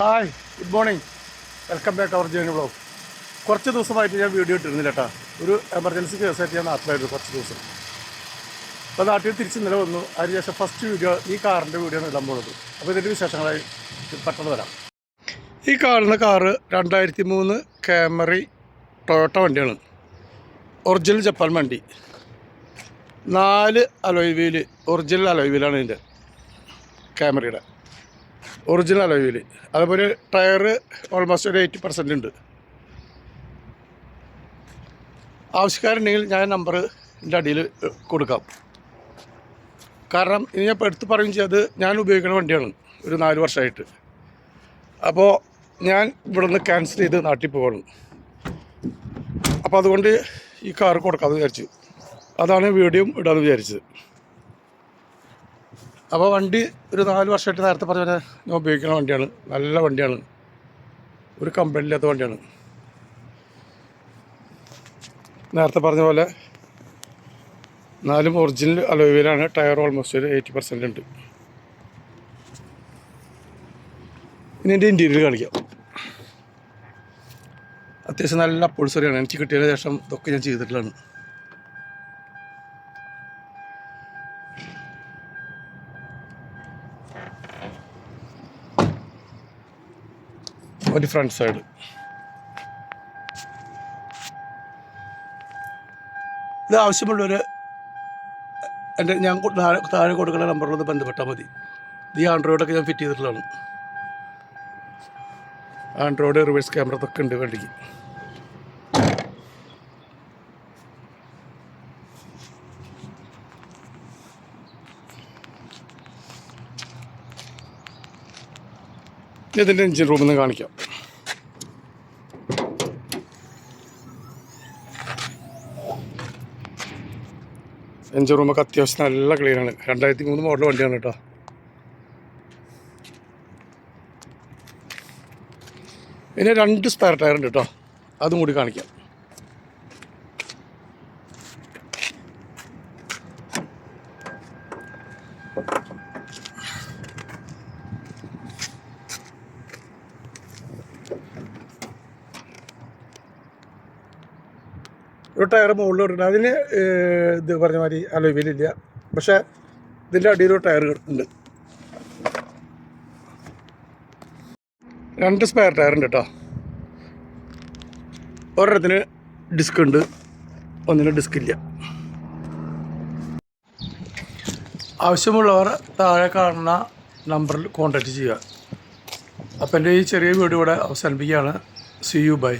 Hi good morning welcome back our journey blog കുറച്ച് ദിവസമായിട്ട് ഞാൻ വീഡിയോ ഇട്ടിരുന്നില്ല കേട്ടോ ഒരു എമർജൻസി കേസായിട്ട് ഞാൻ നാട്ടിലായിരുന്നു കുറച്ച് ദിവസം. അപ്പോൾ നാട്ടിൽ തിരിച്ച് ഇന്നലെ വന്നു. അതിനുശേഷം ഫസ്റ്റ് വീഡിയോ ഈ കാറിന്റെ വീഡിയോ ഇടാൻ പോകുന്നത് അപ്പോൾ ഇതിന്റെ വിശേഷങ്ങളായി പെട്ടെന്ന് വരാം. ഈ കാണുന്ന കാറ് രണ്ടായിരത്തി മൂന്ന് കാമറി ടൊയോട്ട വണ്ടിയാണ്. ഒറിജിനൽ ജപ്പാൻ വണ്ടി. നാല് അലോയ് വീൽ ഒറിജിനൽ അലോയ് വീലാണ് ഇതിന്റെ ക്യാമറയുടെ ഒറിജിനൽ അലോയിൽ. അതുപോലെ ടയർ ഓൾമോസ്റ്റ് ഒരു എയ്റ്റി പെർസെന്റ് ഉണ്ട്. ആവശ്യക്കാരുണ്ടെങ്കിൽ ഞാൻ നമ്പർ എന്റെ അടിയിൽ കൊടുക്കാം. കാരണം ഇനി ഞാൻ എടുത്ത് പറയും ചെയ്ത് ഞാൻ ഉപയോഗിക്കുന്ന വണ്ടിയാണ് ഒരു നാല് വർഷമായിട്ട്. അപ്പോൾ ഞാൻ ഇവിടെ നിന്ന് ക്യാൻസൽ ചെയ്ത് നാട്ടിൽ പോകണം അപ്പോൾ അതുകൊണ്ട് ഈ കാർ കൊടുക്കാമെന്ന് വിചാരിച്ചു. അതാണ് വീഡിയോ ഇടാമെന്ന് വിചാരിച്ചത്. അപ്പോൾ വണ്ടി ഒരു നാല് വർഷമായിട്ട് നേരത്തെ പറഞ്ഞ പോലെ ഞാൻ ഉപയോഗിക്കുന്ന വണ്ടിയാണ്. നല്ല വണ്ടിയാണ്. ഒരു കംപ്ലൈന്റ് ഇല്ലാത്ത വണ്ടിയാണ്. നേരത്തെ പറഞ്ഞ പോലെ നാലും ഒറിജിനൽ അലോയിലാണ് ടയർ ഓൾമോസ്റ്റ് ഒരു എയ്റ്റി പെർസെന്റ് ഉണ്ട്. ഇനി എന്റെ ഇന്റീരിയർ കാണിക്കാം. അത്യാവശ്യം നല്ല പൊളിസറിയാണ് എനിക്ക് കിട്ടിയതിന് ശേഷം ഇതൊക്കെ ഞാൻ ചെയ്തിട്ടുള്ളതാണ്. ഒരു ഫ്രണ്ട് സൈഡ് ഇത് ആവശ്യമുള്ളവർ എന്റെ ഞാൻ താഴെ താഴെ കൊടുക്കുന്ന നമ്പറിലൊന്ന് ബന്ധപ്പെട്ടാൽ മതി. ഈ ആൻഡ്രോയിഡൊക്കെ ഞാൻ ഫിറ്റ് ചെയ്തിട്ടുള്ളതാണ്. ആൻഡ്രോയിഡ് റിവേഴ്സ് ക്യാമറ ഒക്കെ ഉണ്ട് വണ്ടിക്ക്. ഇതിന്റെ എഞ്ചിൻ റൂമിൽ നിന്ന് കാണിക്കാം. എഞ്ചിൻ റൂമൊക്കെ അത്യാവശ്യം നല്ല ക്ലീനാണ് രണ്ടായിരത്തി മൂന്ന് മോഡൽ വണ്ടിയാണ് കേട്ടോ. പിന്നെ രണ്ട് സ്പെയർ ടയർ ഉണ്ട് കേട്ടോ. അതും കൂടി കാണിക്കാം. ഒരു ടയർ മുകളിലോട്ട് അതിന് ഇത് പറഞ്ഞ മാതിരി അലോയിലില്ല പക്ഷേ ഇതിന്റെ അടിയിൽ ടയർ ഉണ്ട് രണ്ട് സ്പെയർ ടയർ ഉണ്ട് കേട്ടോ ഒരെണ്ണത്തിന് ഡിസ്ക് ഉണ്ട് ഒന്നിന് ഡിസ്ക് ഇല്ല. ആവശ്യമുള്ളവർ താഴെ കാണുന്ന നമ്പറിൽ കോൺടാക്റ്റ് ചെയ്യുക. അപ്പം എന്റെ ഈ ചെറിയ വീഡിയോ ഇവിടെ അവസാനിപ്പിക്കുകയാണ്. C U by